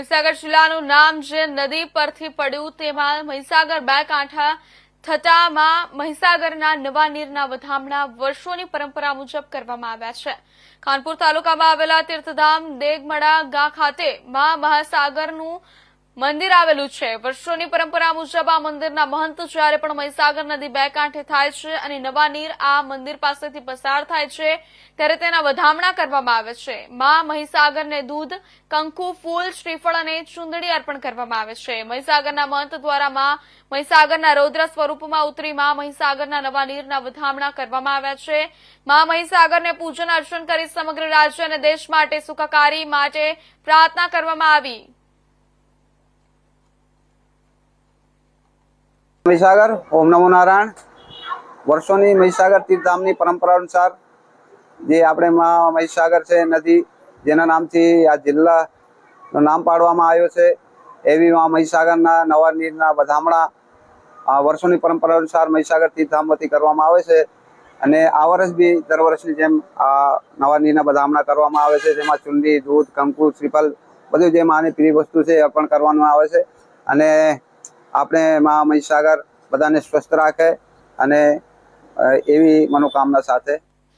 મહીસાગર જિલ્લાનું નામ જે નદી પરથી પડ્યું તેમાં મહીસાગર બે કાંઠા થતામાં મહીસાગરના નવા નીરના વધામણા વર્ષોની પરંપરા મુજબ કરવામાં આવ્યા છે. ખાનપુર તાલુકામાં આવેલા તીર્થધામ દેગમડા ગા ખાતે મા મહાસાગરનું મંદિર આવેલું છે. વર્ષોની પરંપરા મુજબ આ મંદિરના મહંત જ્યારે પણ મહીસાગર નદી બે કાંઠે થાય છે અને નવા નીર આ મંદિર પાસેથી પસાર થાય છે, ત્યારે તેના વધામણા કરવામાં આવે છે. મા મહીસાગરને દૂધ, કંકુ, ફૂલ, શ્રીફળ અને ચુંદડી અર્પણ કરવામાં આવે છે. મહીસાગરના મહંત દ્વારા મા મહીસાગરના રૌદ્ર સ્વરૂપમાં ઉતરી મા મહીસાગરના નવા નીરના વધામણા કરવામાં આવ્યા છે. મા મહીસાગરને પૂજન અર્ચન કરી સમગ્ર રાજ્ય અને દેશ માટે સુખાકારી માટે પ્રાર્થના કરવામાં આવી. મહીસાગર, ઓમ નમો નારાયણ. વર્ષોની મહીસાગર તીર્થધામની પરંપરા અનુસાર જે આપણે માં મહીસાગર છે, નદી, જેના નામથી આ જિલ્લાનું નામ પાડવામાં આવ્યો છે, એવી માં મહીસાગરના નવા નીરના વધામણા વર્ષોની પરંપરા અનુસાર મહીસાગર તીર્થધામ વતી કરવામાં આવે છે અને આ વર્ષ બી દર વર્ષની જેમ આ નવા નીરના બધામણા કરવામાં આવે છે, જેમાં ચુંડી દૂધ, કંકુ, શ્રીફળ બધું જે માની પ્રિય વસ્તુ છે અર્પણ કરવામાં આવે છે અને આપણે મા મહીસાગર બધાને સ્વસ્થ રાખે અને એવી મનોકામના સાથે